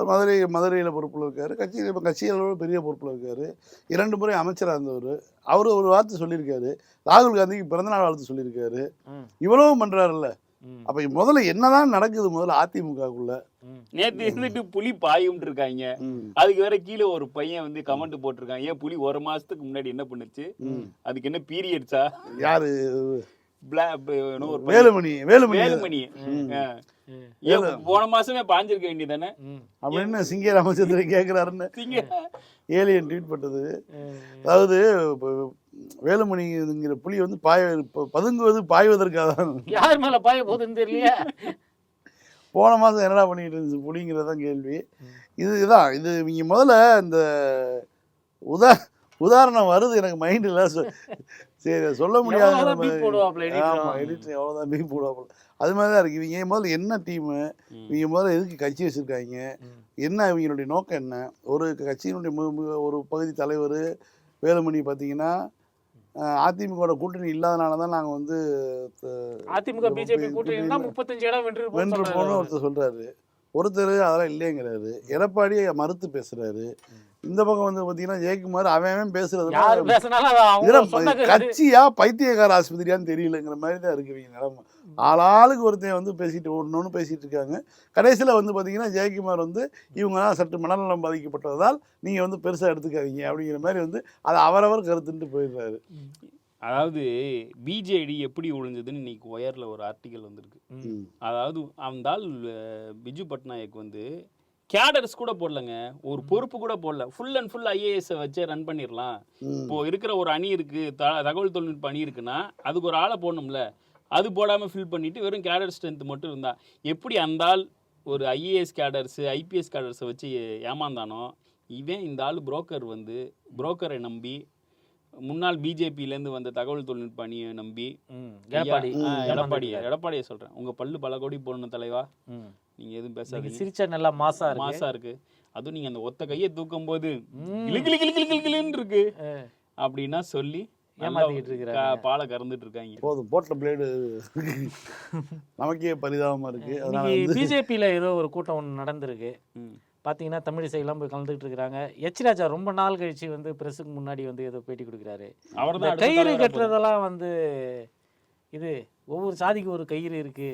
அவர் மதுரை மதுரையில் பொறுப்பில் இருக்கார். கட்சியில் இப்போ கட்சிகளோட பெரிய பொறுப்பில் இருக்கார். இரண்டு முறை அமைச்சராக இருந்தவர். அவர் ஒரு வார்த்தை சொல்லியிருக்காரு. ராகுல் காந்திக்கு பிறந்தநாள் வாழ்த்து சொல்லியிருக்காரு. இவ்வளவும் பண்ணுறாருல்ல அப்போ முதல்ல என்னதான் நடக்குது முதல்ல அதிமுகக்குள்ள. நேத்து இருந்துட்டு புலி பாயும் இருக்காங்க. அதுக்கு வேற கீழே ஒரு பையன் வந்து கமெண்ட் போட்டிருக்கான். ஏன் புலி ஒரு மாசத்துக்கு முன்னாடி என்ன பண்ணுச்சு. அதுக்கு என்ன பீரியட்ஸா யாரு. வேலுமணி வேலுமணி. வேலுமணி. போன மாசமே பாஞ்சிருக்க வேண்டியதானே அப்படின்னு சிங்க ராமச்சந்திரன் கேட்குறாருன்னு ஏலியன் ட்வீட் பண்ணது ம். அதாவது வேலுமணிங்கிற புலி வந்து பாய பதுங்குவது பாய்வதற்காக தான் யார் மேல பாய போகுதுன்னு தெரியலையே? போன மாதம் என்னடா பண்ணிட்டு இருந்துச்சு புலிங்கிறதான் கேள்வி. இது இதான் இது இவங்க முதல்ல இந்த உதா உதாரணம் வருது எனக்கு மைண்டில் சரி சொல்ல முடியாது எவ்வளவுதான் நம்ம- beep போடுவாப்புல editor. ஆமா எடிட்டர் எவ்வளோதான் பீப் போடுவாப்புல. அது மாதிரி தான் இருக்குது இவங்க முதல்ல என்ன டீமு. இவங்க முதல்ல எதுக்கு கட்சி வச்சுருக்காங்க. என்ன இவங்களுடைய நோக்கம் என்ன? ஒரு கட்சியினுடைய ஒரு பகுதி தலைவர் வேலுமணி பார்த்தீங்கன்னா அஹ், அதிமுகவோட கூட்டணி இல்லாதனால தான் நாங்கள் வந்து அதிமுக பிஜேபி கூட்டணி முப்பத்தஞ்சு இடம் வென்று வென்று ஒருத்தர் சொல்றாரு. ஒருத்தர் அதெல்லாம் இல்லைங்கிறாரு. எடப்பாடி மறுத்து பேசுறாரு. இந்த பக்கம் வந்து பாத்தீங்கன்னா ஜெயக்குமார் அவன் பேசுறது. கட்சியா பைத்தியக்கார ஆஸ்பத்திரியான்னு தெரியலங்கிற மாதிரி தான் இருக்கு இவங்க நிலமை. ஆளாளுக்கு ஒருத்தன் வந்து பேசிட்டு ஒன்று பேசிட்டு இருக்காங்க. கடைசியில் வந்து பார்த்தீங்கன்னா ஜெயக்குமார் வந்து இவங்கலாம் சற்று மனநலம் பாதிக்கப்பட்டதால் நீங்கள் வந்து பெருசாக எடுத்துக்காதீங்க அப்படிங்கிற மாதிரி வந்து அதை அவரவர் கருத்துன்ட்டு போயிடுறாரு. அதாவது பிஜேடி எப்படி ஒழிஞ்சதுன்னு இன்னைக்கு ஒயர்ல ஒரு ஆர்டிக்கல் வந்திருக்கு. அதாவது அந்த ஆள் பிஜு பட்நாயக் வந்து கேடர்ஸ் கூட போடலங்க. ஒரு பொறுப்பு கூட போடல. ஃபுல் அண்ட் ஃபுல் ஐஏஎஸ் வச்சே ரன் பண்ணிடலாம். இப்போ இருக்கிற ஒரு அணி இருக்கு த- தகவல் தொழில்நுட்ப அணி இருக்குன்னா அதுக்கு ஒரு ஆளை போடணும்ல. அது போடாம ஃபில் பண்ணிட்டு வெறும் கேடர் ஸ்ட்ரென்த் மட்டும் இருந்தா எப்படி அந்த ஆள் ஒரு ஐஏஎஸ் கேடர்ஸ் ஐபிஎஸ் கேடர்ஸை வச்சு ஏமாந்தானோ இவன் இந்த ஆள் புரோக்கர் வந்து புரோக்கரை நம்பி முன்னாள் பிஜேபியிலேருந்து வந்த தகவல் தொழில்நுட்ப அணியை நம்பி ம், எடப்பாடி. ஐயா, ஆ, ம், எடப்பாடி ஏமாந்துட்டாரு. எடப்பாடியை சொல்றேன். உங்க பல்லு பல கோடி போடணும் தலைவா. ம். நீங்க எதுவும் பேசாதீங்க. சிரிச்சா நல்லா மாசா இருக்கு. மாசா இருக்கு. அதுவும் நீங்க அந்த ஒத்த கையை தூக்கும் போது ம். கிளு கிளு கிளு கிளு கிளு கிளுன்னு இருக்கு. அப்படின்னா சொல்லி பாலை கறந்துட்டு இருக்காங்க. போதும் போட்ட பிளேடு நமக்கே பரிதாபமாக இருக்கு. பிஜேபியில ஏதோ ஒரு கூட்டம் ஒன்று நடந்திருக்கு. ம். பார்த்தீங்கன்னா தமிழிசையெல்லாம் போய் கலந்துக்கிட்டு இருக்கிறாங்க எச் ராஜா ரொம்ப நாள் கழிச்சு வந்து பிரஸுக்கு முன்னாடி வந்து ஏதோ பேட்டி கொடுக்குறாரு அவர்தான் அடுத்த கயிறு. கட்டுறதெல்லாம் வந்து இது ஒவ்வொரு சாதிக்கு ஒரு கயிறு இருக்கு.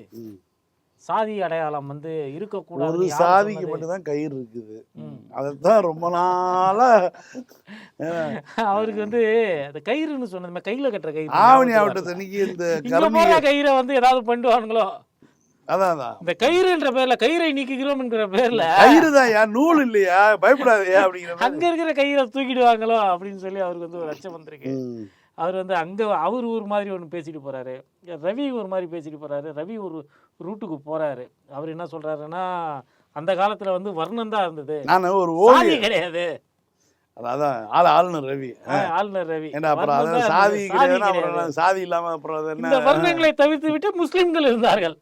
சாதி அடையாளம் வந்து ஒரு இருக்கக்கூடாது சாதிக்கு மட்டும்தான் கயிறு இருக்குது அதைத்தான் ரொம்ப நாளா அவருக்கு வந்து அந்த கயிறுன்னு சொன்னதுமே கையில கட்டுற கயிறு ஆவணி ஞாபகத்துக்கு ஆவட்ட வருது. தண்ணிக்கு இந்த கயிறை வந்து ஏதாவது பண்ணுவானுங்களோ அதான் அதான். இந்த கயிறுன்ற பேர்ல கயிறை நீக்குகிறோம் என்கிற பேர்ல. கயிறு தான் யா நூல் இல்லையா? பயப்படாதயா அப்படிங்கிற அங்க இருக்கிற கயிறை தூக்கிடுவாங்களோ அப்படின்னு சொல்லி அவருக்கு வந்து ஒரு அச்சம் வந்திருக்கு. அவர் வந்து அங்க அவர் ஒரு மாதிரி ஒன்று பேசிட்டு போறாரு. ரவி ஒரு மாதிரி பேசிட்டு போறாரு. ரவி ஒரு ரூட்டுக்கு போறாரு. அவர் என்ன சொல்றாருன்னா அந்த காலத்துல வந்து வர்ணம் தான் இருந்தது. நான் ஒரு சாதி ஓவியர் கிடையாது. அதான் ஆள் ஆளுநர் ரவி. ஆளுநர் ரவி. ஏன்னா அப்புறம் வர்ணம் அதான் தான் சாதி சாதி. அப்புறம் இல்லாம அப்புறம் என்ன? வர்ணங்களை தவிர்த்து விட்டு முஸ்லிம்கள் இருந்தார்கள்.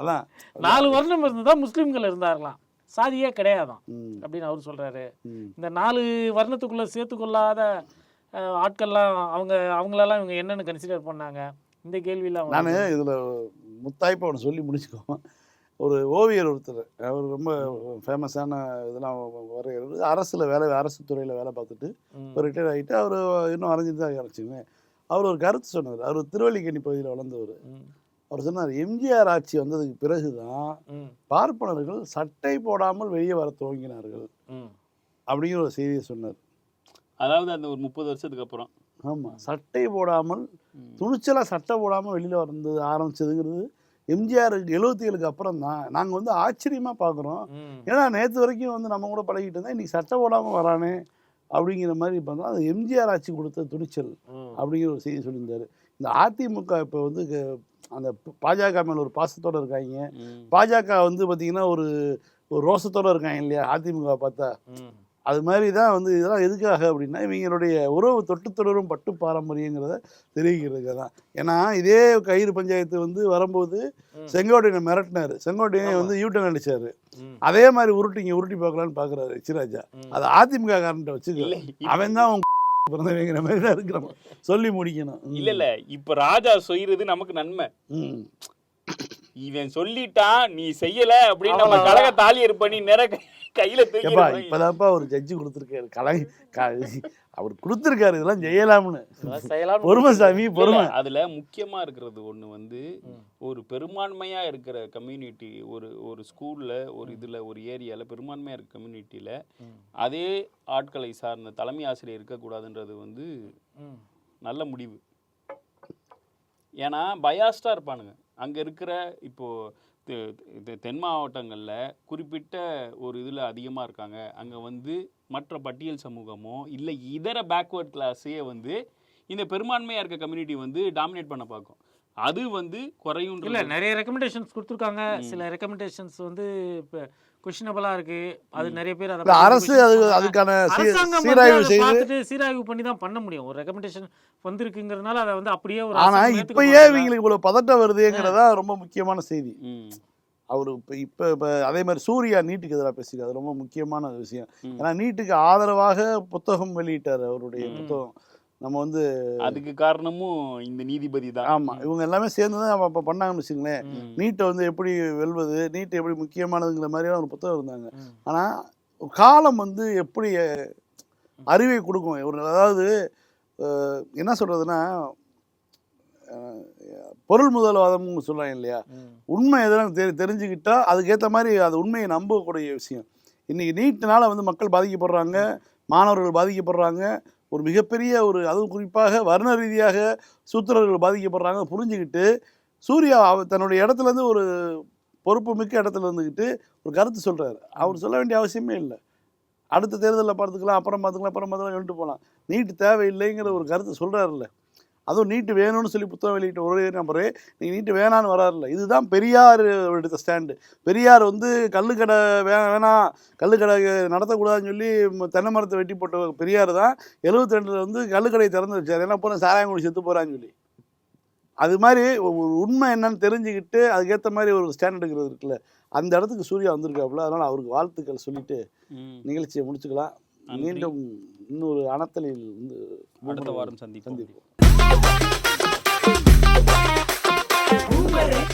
அதான். நாலு வர்ணம் இருந்ததா முஸ்லிம்கள் இருந்தார்களாம். சாதியே கிடையாதாம் ம், அப்படின்னு அவர் சொல்றாரு. இந்த நாலு வர்ணத்துக்குள்ள சேர்த்துக்கொள்ளாத ஆட்கள்லாம் அவங்க அவங்களெல்லாம் இவங்க என்னன்னு கன்சிடர் பண்ணாங்க. இந்த கேள்வியெல்லாம் நான். இதுல முத்தாய்ப்பா ஒன்று சொல்லி முடிச்சுக்கோ ஒரு ஓவியர் ஒருத்தர். அவர் ரொம்ப ஃபேமஸான இதெல்லாம் வரைகிறது. அரசில் வேலை அரசு துறையில் வேலை பார்த்துட்டு இப்போ ரிட்டையர் ஆகிட்டு அவர் இன்னும் வரைஞ்சிட்டு தான் வச்சுங்க அவர் ஒரு கருத்து சொன்னார். அவர் திருவல்லிக்கேணி பகுதியில் வளர்ந்தவர். அவர் சொன்னார் எம்ஜிஆர் ஆட்சி வந்ததுக்கு பிறகு தான் பார்ப்பனர்கள் சட்டை போடாமல் வெளியே வர துவங்கினார்கள். அப்படிங்கிற ஒரு செய்தியை சொன்னார். அதாவது அந்த ஒரு முப்பது வருஷத்துக்கு அப்புறம். ஆமாம் சட்டை போடாமல். துணிச்சலாக சட்டை போடாமல் வெளியில் வந்தது ஆரம்பிச்சதுங்கிறது எம்ஜிஆர் எழுபத்தி ஏழுக்கு அப்புறம் தான் நாங்கள் வந்து ஆச்சரியமாக பார்க்குறோம். ஏன்னா நேற்று வரைக்கும் வந்து நம்ம கூட பழகிட்டு இருந்தால் இன்னைக்கு சட்டை போடாமல் வரானே அப்படிங்கிற மாதிரி பார்த்தோம் அது எம்ஜிஆர் ஆட்சி கொடுத்த துணிச்சல். அப்படிங்கிற ஒரு செய்தி சொல்லியிருந்தாரு இந்த அதிமுக இப்போ வந்து அந்த பாஜக மேல ஒரு பாசத்தோட இருக்காங்க. பாஜக வந்து பார்த்தீங்கன்னா ஒரு ஒரு ரோசத்தோட இருக்காங்க இல்லையா அதிமுக பார்த்தா. அது மாதிரி தான் வந்து இதெல்லாம் எதுக்காக அப்படின்னா இவங்களுடைய உறவு தொட்டு தொடரும் பட்டு பாரம்பரியங்கிறத தெரிவிக்கிறதுக்கு தான் ஏன்னா இதே கயிறு பஞ்சாயத்து வந்து வரும்போது. செங்கோட்டையனை மிரட்டினாரு செங்கோட்டையனை. வந்து யூட்டன் அடிச்சாரு. அதே மாதிரி உருட்டி இங்கே உருட்டி பார்க்கலான்னு பார்க்குறாரு சிராஜா. அது அதிமுக காரன்ட்ட வச்சுக்கல அவன் தான் பிறந்தவங்கிற மாதிரி தான் இருக்கிறான் சொல்லி முடிக்கணும். இல்ல இல்ல இப்ப ராஜா செய்யறது நமக்கு நன்மை இவன் சொல்லிட்டான் நீ செய்யல அப்படின்னு நம்ம. கழக தாலியர் பண்ணி நேர கையில ஏப்பா இப்பதான்ப்பா ஒரு ஜட்ஜி கொடுத்துருக்காரு. கலை அவர் கொடுத்துருக்காரு. இதெல்லாம் செய்யலாம்னு செய்யலாம்னு பொறுமை சாமி பொறுமை. அதுல முக்கியமா இருக்கிறது ஒண்ணு வந்து. ஒரு பெரும்பான்மையா இருக்கிற கம்யூனிட்டி ஒரு ஒரு ஸ்கூல்ல ஒரு இதுல ஒரு ஏரியால பெரும்பான்மையா இருக்க கம்யூனிட்டியில. அதே ஆட்களை சார்ந்த தலைமை ஆசிரியர் இருக்கக்கூடாதுன்றது வந்து. நல்ல முடிவு. ஏன்னா பயாஸ்டாக இருப்பானுங்க. அங்கே இருக்கிற இப்போ தென் மாவட்டங்களில் குறிப்பிட்ட ஒரு இதில் அதிகமாக இருக்காங்க. அங்கே வந்து மற்ற பட்டியல் சமூகமோ இல்லை இதர பேக்வேர்ட் கிளாஸையே வந்து இந்த பெரும்பான்மையாக இருக்க கம்யூனிட்டி வந்து டாமினேட் பண்ண பார்க்கும். அது வந்து குறையும் இல்ல நிறைய ரெக்கமெண்டேஷன்ஸ் கொடுத்துருக்காங்க. சில ரெக்கமெண்டேஷன்ஸ் வந்து இப்போ கொஷினபிளா இருக்கு. அது நிறைய பேர் அதை அரசு அது. அதுக்கான சீராய்வு பார்த்துட்டு சீராய்வு பண்ணி தான் பண்ண முடியும். ஒரு ரெக்கமெண்டேஷன் வந்திருக்குங்கிறதுனால அதை வந்து அப்படியே ஒரு ஆனா அரசாங்கம் ஏத்துக்க இப்பயே. இவங்களுக்கு இவ்வளவு பதட்டம் வருதுங்கிறதா ரொம்ப முக்கியமான செய்தி. அவர் இப்போ இப்போ இப்போ அதே மாதிரி சூர்யா நீட்டுக்கு எதிராக பேசியிருக்காரு. அது ரொம்ப முக்கியமான விஷயம். ஏன்னா நீட்டுக்கு ஆதரவாக புத்தகம் வெளியிட்டார் அவருடைய. புத்தகம். நம்ம வந்து அதுக்கு காரணமும் இந்த நீதிபதி தான். ஆமா இவங்க எல்லாமே சேர்ந்து தான் அப்போ பண்ணாங்கன்னு வச்சுங்களேன். நீட்டை வந்து எப்படி வெல்வது நீட் எப்படி முக்கியமானதுங்கிற மாதிரியான ஒரு புத்தகம் இருந்தாங்க. ம். ஆனா காலம் வந்து எப்படி அறிவை கொடுக்கும்? ஒரு அதாவது என்ன சொல்றதுன்னா அஹ், பொருள் முதல்வாதம்னு சொல்றாங்க இல்லையா. உண்மை எதனா தெரி தெரிஞ்சுக்கிட்டா அதுக்கேற்ற மாதிரி அது உண்மையை நம்பக்கூடிய விஷயம். இன்னைக்கு நீட்னால வந்து மக்கள் பாதிக்கப்படுறாங்க மாணவர்கள் பாதிக்கப்படுறாங்க ஒரு மிகப்பெரிய ஒரு அதுவும் குறிப்பாக வர்ண ரீதியாக சூத்திரர்கள் பாதிக்கப்படுறாங்க புரிஞ்சுக்கிட்டு சூர்யா அவர் தன்னுடைய இடத்துல இருந்து ஒரு பொறுப்பு மிக்க இடத்துல இருந்துக்கிட்டு ஒரு கருத்து சொல்றாரு. அவர் சொல்ல வேண்டிய அவசியமே இல்லை. அடுத்த தேர்தலில் பார்த்துக்கலாம் அப்புறம் பார்த்துக்கலாம் அப்புறம் பார்த்துக்கலாம் சொல்லிட்டு போகலாம் நீட்டு தேவையில்லைங்கிற ஒரு கருத்து சொல்றாருல்ல. அதுவும் நீட்டு வேணும்னு சொல்லி புத்தகம் வெளியிட்ட ஒரே நம்பரு நீ நீட்டு வேணான்னு வராருல்ல. இதுதான் பெரியார் எடுத்த ஸ்டாண்டு. பெரியார் வந்து கள்ளுக்கடை வே வேணாம் கள்ளுக்கடை நடத்தக்கூடாதுன்னு சொல்லி தென்னை மரத்தை வெட்டி போட்ட பெரியார் தான் எழுபத்தி ரெண்டில் வந்து கள்ளுக்கடையை திறந்து வச்சார். ஏன்னா போன சாராயங்குடி செத்து போகிறான்னு சொல்லி. அது மாதிரி ஒரு உண்மை என்னன்னு தெரிஞ்சுக்கிட்டு அதுக்கேற்ற மாதிரி ஒரு ஸ்டாண்ட் எடுக்கிறது இருக்குல்ல. அந்த இடத்துக்கு சூர்யா வந்திருக்காப்புல. அதனால் அவருக்கு வாழ்த்துக்கள் சொல்லிட்டு. நிகழ்ச்சியை முடிச்சுக்கலாம். மீண்டும் இன்னொரு அணத்தலில் வந்து அடுத்த வாரம் சந்திப்போம். சந்திப்போம். Boomerang. Eh. Boomerang.